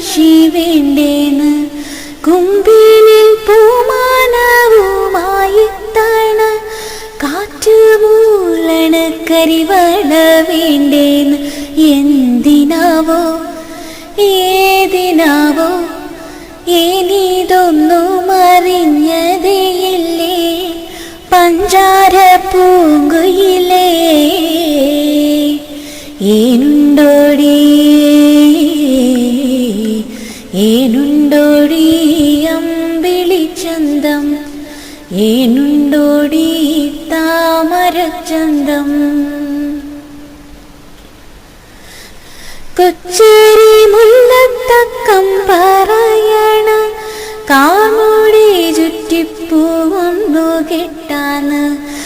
കാശി വേണ്ടേന്ന്. കുമ്പിനിൽ പൂമാനവുമായി തണ. കാറ്റുമൂളണ കരിവള വേണ്ടേന്ന്. എന്തിനാവോ? ഏതിനാവോ? ഇനിതൊന്നും അറിഞ്ഞതേയില്ലേ പഞ്ചാര പൂങ്കുയിലേ. ഏനുണ്ടോടി ഏനുണ്ടോടി അമ്പിളിച്ചന്തം ഏനുണ്ടോടി താമരച്ചന്തം കൊച്ചേരി മുല്ലത്തക്കം പറയണ കാമുടി ചുറ്റിപ്പൂവം കെട്ടാന്ന്